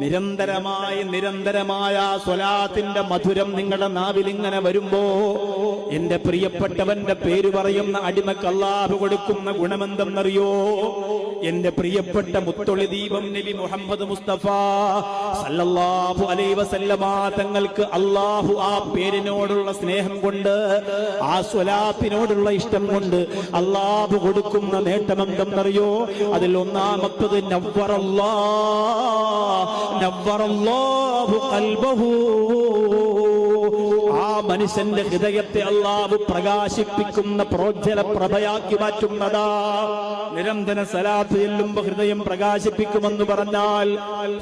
നിരന്തരമായി നിരന്തരമായ സ്വലാത്തിന്റെ മധുരം നിങ്ങളുടെ നാവിൽ ഇങ്ങനെ വരുമ്പോ എന്റെ പ്രിയപ്പെട്ടവന്റെ പേര് പറയുന്ന അടിമക്ക് അല്ലാഹു കൊടുക്കുന്ന ഗുണമെന്തെന്നറിയോ? എന്റെ പ്രിയപ്പെട്ട മുത്തൊളി ദീപം നബി മുഹമ്മദ് മുസ്തഫ സല്ലല്ലാഹു അലൈ വസല്ലമ തങ്ങൾക്ക് അല്ലാഹു ആ പേരിനോടുള്ള സ്നേഹം കൊണ്ട് ആ സ്വലാത്തിനോടുള്ള ഇഷ്ടം കൊണ്ട് അള്ളാഹു കൊടുക്കുന്ന നേട്ടമെന്തെന്നറിയോ? അതിൽ ഒന്നാമത്തത് നവ്വറല്ലാ نبر الله قلبه. മനുഷ്യന്റെ ഹൃദയത്തെ അള്ളാവ് പ്രകാശിപ്പിക്കുന്ന പ്രോജ്ജല പ്രഭയാക്കി മാറ്റുന്നതാ. നിരന്തര സലാത്ത് ചെല്ലുമ്പോ ഹൃദയം പ്രകാശിപ്പിക്കുമെന്ന് പറഞ്ഞാൽ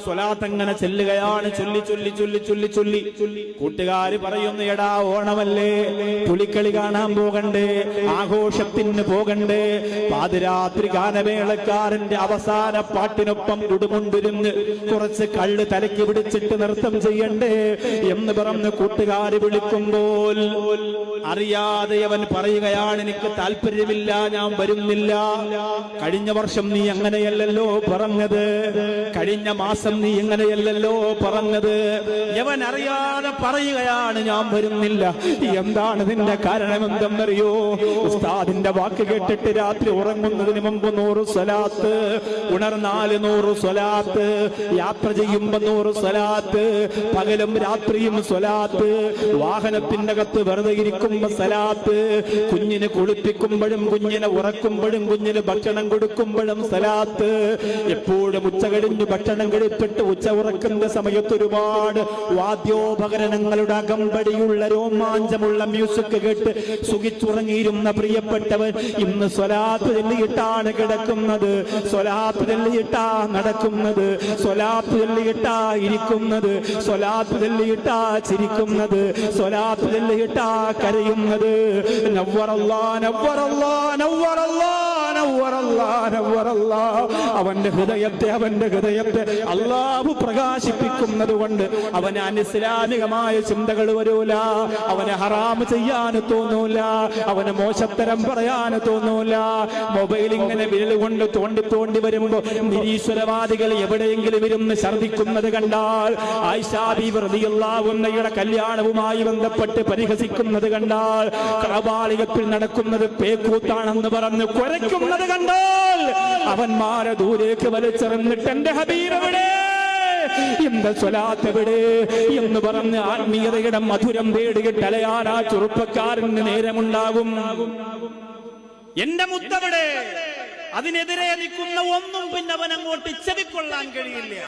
സ്വലാത്ത് അങ്ങനെ ചെല്ലുകയാണ്. ചൊല്ലി ചൊല്ലി ചൊല്ലി ചൊല്ലി ചൊല്ലി. കൂട്ടുകാര് പറയുന്നു എടാ ഓണമല്ലേ? പുലിക്കളി കാണാൻ പോകണ്ടേ? ആഘോഷത്തിന് പോകണ്ടേ? പാതിരാത്രി ഗാനമേളക്കാരന്റെ അവസാന പാട്ടിനൊപ്പം ഉടുമുണ്ടിരുന്ന് കുറച്ച് കള്ള് തലയ്ക്ക് പിടിച്ചിട്ട് നൃത്തം ചെയ്യണ്ടേ? എന്ന് പറഞ്ഞ് കൂട്ടുകാര് വിളിക്കുമ്പോൾ അറിയാതെ അവൻ പറയുകയാണ് എനിക്ക് താല്പര്യമില്ല ഞാൻ വരുന്നില്ല. കഴിഞ്ഞ വർഷം നീ അങ്ങനെയല്ലല്ലോ പറഞ്ഞത്. കഴിഞ്ഞ മാസം നീ ഇങ്ങനെയല്ലല്ലോ പറഞ്ഞത്. യവൻ അറിയാതെ പറയുകയാണ് ഞാൻ വരുന്നില്ല. എന്താണ് നിന്റെ കാരണം എന്തെന്നറിയോ? ഉസ്താദിന്റെ വാക്ക് കേട്ടിട്ട് രാത്രി ഉറങ്ങുന്നതിന് മുമ്പ് നൂറ് സ്വലാത്ത് ഉണർന്നാൽ നൂറ് സ്വലാത്ത് യാത്ര ചെയ്യുമ്പോ നൂറ് സ്വലാത്ത് പകലും രാത്രിയും സ്വലാത്ത് വാഹനത്തിന്റെ അകത്ത് വെറുതെ ഇരിക്കുമ്പോ സലാത്ത് കുഞ്ഞിന് കുളിപ്പിക്കുമ്പോഴും കുഞ്ഞിനെ ഉറക്കുമ്പോഴും കുഞ്ഞിന് ഭക്ഷണം കൊടുക്കുമ്പോഴും സലാത്ത്. എപ്പോഴും ഉച്ച കഴിഞ്ഞ് ഭക്ഷണം കഴിപ്പിട്ട് ഉച്ച ഉറക്കുന്ന സമയത്ത് ഒരുപാട് വാദ്യോപകരണങ്ങളുടെ അകമ്പടിയുള്ള രോമാഞ്ചമുള്ള മ്യൂസിക് കേട്ട് സുഖിച്ചുറങ്ങിയിരുന്ന പ്രിയപ്പെട്ടവൻ ഇന്ന് സ്വലാത്ത് ചെല്ലിയിട്ടാണ് കിടക്കുന്നത്. സ്വലാത്ത് ചെല്ലിയിട്ടാ നടക്കുന്നത്. സ്വലാത്ത് ചെല്ലിയിട്ടാ ഇരിക്കുന്നത്. സ്വലാത്ത് ചെല്ലിയിട്ടാ ചിരിക്കുന്നത്. സ്വലാത്ത് ചൊല്ലിയിട്ടാ കരയുന്നത് നവ്വറല്ലാ നവ്വറല്ലാ നവ്വറല്ലാ നവ്വറല്ലാ നവ്വറല്ലാ അവന്റെ ഹൃദയത്തെ അവന്റെ ഹൃദയത്തെ അള്ളാഹു പ്രകാശിപ്പിക്കുന്നത് കൊണ്ട് അവന് അനിസ്ലാമികമായ ചിന്തകൾ വരൂല. അവന് ഹറാമ് ചെയ്യാൻ തോന്നൂല. അവന് മോശത്തരം പറയാൻ തോന്നൂല. മൊബൈൽ ഇങ്ങനെ വിരൽ കൊണ്ട് തോണ്ടി തോണ്ടി വരുമ്പോ നിരീശ്വരവാദികൾ എവിടെയെങ്കിലും ഇരുന്ന് ഛർദിക്കുന്നത് കണ്ടാൽ ആയിഷാബി വൃതിയുള്ള കല്യാണവുമായി ബന്ധപ്പെട്ട് പരിഹസിക്കുന്നത് കണ്ടാൽ കബാളികത്തിൽ നടക്കുന്നത് പേക്കൂത്താണെന്ന് പറഞ്ഞ് കുരയ്ക്കുന്നത് കണ്ടാൽ അവന്മാരെ ദൂരേക്ക് വലിച്ചെറിഞ്ഞിട്ട് എന്റെ ഹബീബ് എവിടെ? എന്റെ സ്വലാത്ത് എവിടെ? എന്ന് പറഞ്ഞ് ആത്മീയതയുടെ മധുരം തേടിയിട്ട് അലയാൻ ആ ചെറുപ്പക്കാരന് നേരമുണ്ടാകും. എന്റെ മുത്തവിടെ? അതിനെതിരെ നിൽക്കുന്ന ഒന്നും പിന്നെ അവൻ അങ്ങോട്ട് ചെവിക്കൊള്ളാൻ കഴിയില്ല.